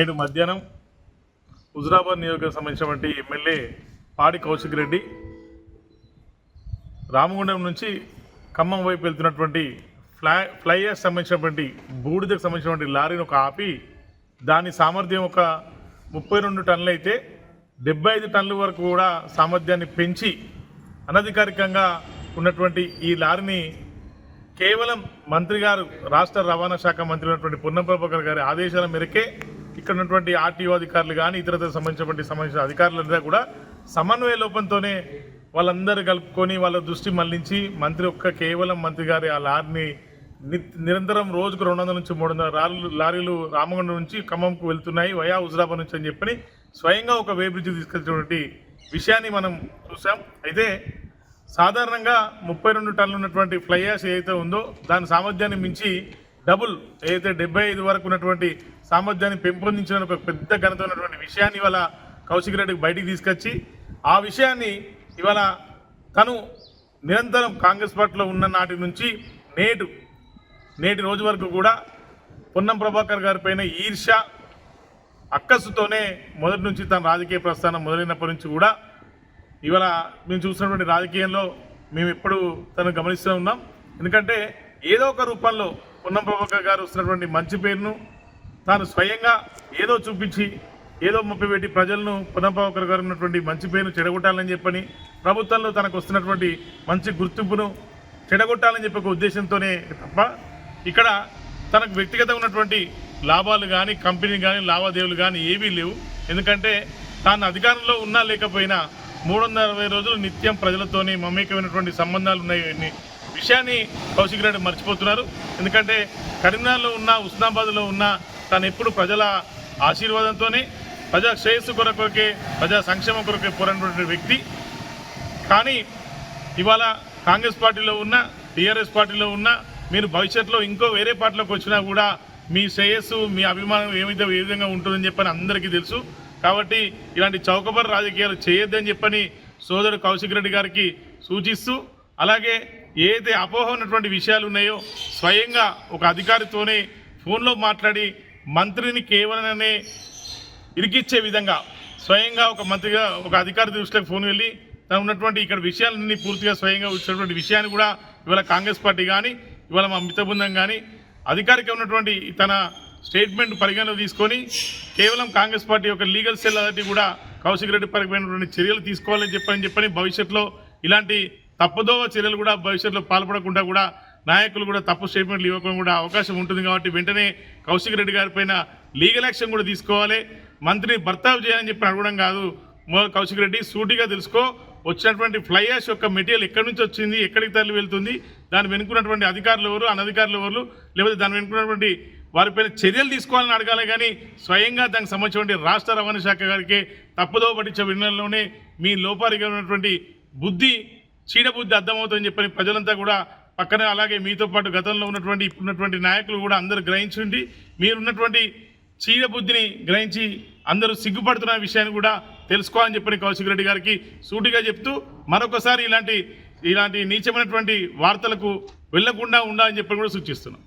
నేడు మధ్యాహ్నం హుజురాబాద్ నియోజకవర్గం సంబంధించినటువంటి ఎమ్మెల్యే పాడి కౌశిక్ రెడ్డి రామగుండం నుంచి ఖమ్మం వైపు వెళ్తున్నటువంటి ఫ్లై ఫ్లైయర్ సంబంధించినటువంటి బూడిదకు సంబంధించినటువంటి లారీని ఒక ఆపి దాని సామర్థ్యం ఒక ముప్పై రెండు టన్నులు అయితే డెబ్బై ఐదు టన్నుల వరకు కూడా సామర్థ్యాన్ని పెంచి అనధికారికంగా ఉన్నటువంటి ఈ లారీని కేవలం మంత్రి గారు రాష్ట్ర రవాణా శాఖ మంత్రి ఉన్నటువంటి పొన్నం ప్రభాకర్ గారి ఆదేశాల మేరకే ఇక్కడ ఉన్నటువంటి ఆర్టీఓ అధికారులు కానీ ఇతరత సంబంధించినటువంటి సంబంధించిన అధికారులందరూ కూడా సమన్వయ లోపంతోనే వాళ్ళందరూ కలుపుకొని వాళ్ళ దృష్టి మళ్ళించి మంత్రి ఒక్క కేవలం మంత్రి గారి ఆ లారీని ని- నిరంతరం రోజుకు రెండు వందల నుంచి మూడు వందల లారీలు లారీలు రామగుండం నుంచి ఖమ్మంకు వెళ్తున్నాయి వయా హుజరాబాద్ నుంచి అని చెప్పని స్వయంగా ఒక వే తీసుకెళ్తున్నటువంటి విషయాన్ని మనం చూసాం అయితే సాధారణంగా ముప్పై రెండు టన్నులు ఉన్నటువంటి ఫ్లై యాష్ ఏదైతే ఉందో దాని సామర్థ్యాన్ని మించి డబుల్ ఏదైతే డెబ్బై ఐదు వరకు ఉన్నటువంటి సామర్థ్యాన్ని పెంపొందించిన ఒక పెద్ద ఘనత ఉన్నటువంటి విషయాన్ని ఇవాళ కౌశిక్ రెడ్డికి బయటికి తీసుకొచ్చి ఆ విషయాన్ని ఇవాళ తను నిరంతరం కాంగ్రెస్ పార్టీలో ఉన్న నాటి నుంచి నేటు నేటి రోజు వరకు కూడా పొన్నం ప్రభాకర్ గారి పైన ఈర్ష అక్కసుతోనే మొదటి నుంచి తన రాజకీయ ప్రస్థానం మొదలైనప్పటి నుంచి కూడా ఇవాళ మేము చూసినటువంటి రాజకీయంలో మేము ఎప్పుడు తను గమనిస్తూ ఉన్నాం. ఎందుకంటే ఏదో ఒక రూపంలో పొన్నం ప్రభాకర్ గారు వస్తున్నటువంటి మంచి పేరును తాను స్వయంగా ఏదో చూపించి ఏదో ముప్పి పెట్టి ప్రజలను పొన్నం ప్రభాకర్ గారు ఉన్నటువంటి మంచి పేరును చెడగొట్టాలని చెప్పని ప్రభుత్వంలో తనకు వస్తున్నటువంటి మంచి గుర్తింపును చెడగొట్టాలని చెప్పి ఒక ఉద్దేశంతోనే తప్ప ఇక్కడ తనకు వ్యక్తిగతంగా ఉన్నటువంటి లాభాలు కానీ కంపెనీ కానీ లావాదేవీలు కానీ ఏవీ లేవు. ఎందుకంటే తాను అధికారంలో ఉన్నా లేకపోయినా మూడు వందల అరవై రోజులు నిత్యం ప్రజలతోని మమేకమైనటువంటి సంబంధాలు ఉన్నాయి. విషయాన్ని కౌశిక్ రెడ్డి మర్చిపోతున్నారు. ఎందుకంటే కరీంనగర్లో ఉన్న ఉస్నాబాద్లో ఉన్న తను ఎప్పుడు ప్రజల ఆశీర్వాదంతోనే ప్రజా శ్రేయస్సు కొరకే ప్రజా సంక్షేమం కొరకే పోరాడినటువంటి వ్యక్తి. కానీ ఇవాళ కాంగ్రెస్ పార్టీలో ఉన్న టీఆర్ఎస్ పార్టీలో ఉన్న మీరు భవిష్యత్తులో ఇంకో వేరే పార్టీలోకి వచ్చినా కూడా మీ శ్రేయస్సు మీ అభిమానం ఏమైతే ఏ విధంగా ఉంటుందని చెప్పని అందరికీ తెలుసు. కాబట్టి ఇలాంటి చౌకబర్ రాజకీయాలు చేయొద్దని చెప్పని సోదరుడు కౌశిక్ రెడ్డి గారికి సూచిస్తూ అలాగే ఏదైతే అపోహ ఉన్నటువంటి విషయాలు ఉన్నాయో స్వయంగా ఒక అధికారితోనే ఫోన్లో మాట్లాడి మంత్రిని కేవలనే ఇరికిచ్చే విధంగా స్వయంగా ఒక మంత్రిగా ఒక అధికారి దృష్టికి ఫోన్ వెళ్ళి తను ఉన్నటువంటి ఇక్కడ విషయాలన్నీ పూర్తిగా స్వయంగా వచ్చినటువంటి విషయాన్ని కూడా ఇవాళ కాంగ్రెస్ పార్టీ కానీ ఇవాళ మా మిత్ర బృందం కానీ అధికారిక ఉన్నటువంటి తన స్టేట్మెంట్ పరిగణలో తీసుకొని కేవలం కాంగ్రెస్ పార్టీ యొక్క లీగల్ సెల్ అదటి కూడా కౌశిక్ రెడ్డి పరమైనటువంటి చర్యలు తీసుకోవాలని చెప్పని చెప్పని భవిష్యత్తులో ఇలాంటి తప్పుదోవ చర్యలు కూడా భవిష్యత్తులో పాల్పడకుండా కూడా నాయకులు కూడా తప్పు స్టేట్మెంట్లు ఇవ్వకుండా కూడా అవకాశం ఉంటుంది కాబట్టి వెంటనే కౌశిక్ రెడ్డి గారి పైన లీగల్ యాక్షన్ కూడా తీసుకోవాలి. మంత్రిని భర్తావు చేయాలని చెప్పి అడగడం కాదు. కౌశిక్ రెడ్డి సూటిగా తెలుసుకో. వచ్చినటువంటి ఫ్లై యాష్ యొక్క మెటీరియల్ ఎక్కడి నుంచి వచ్చింది ఎక్కడికి తరలి వెళ్తుంది దాని వెనుకున్నటువంటి అధికారులు ఎవరు అనధికారులు ఎవరు లేకపోతే దాని వెనుకున్నటువంటి వారిపైన చర్యలు తీసుకోవాలని అడగాలి కానీ స్వయంగా దానికి సంబంధించినటువంటి రాష్ట్ర రవాణా శాఖ గారికి తప్పుదో పట్టించే వినడంలోనే మీ లోపారిగా ఉన్నటువంటి బుద్ధి చీడబుద్ధి అర్థమవుతుందని చెప్పని ప్రజలంతా కూడా పక్కనే అలాగే మీతో పాటు గతంలో ఉన్నటువంటి ఇప్పుడున్నటువంటి నాయకులు కూడా అందరూ గ్రహించండి మీరున్నటువంటి చీడబుద్ధిని గ్రహించి అందరూ సిగ్గుపడుతున్న విషయాన్ని కూడా తెలుసుకోవాలని చెప్పని కౌశిక్ రెడ్డి గారికి సూటిగా చెప్తూ మరొకసారి ఇలాంటి ఇలాంటి నీచమైనటువంటి వార్తలకు వెళ్ళకుండా ఉండాలని చెప్పని కూడా సూచిస్తున్నాం.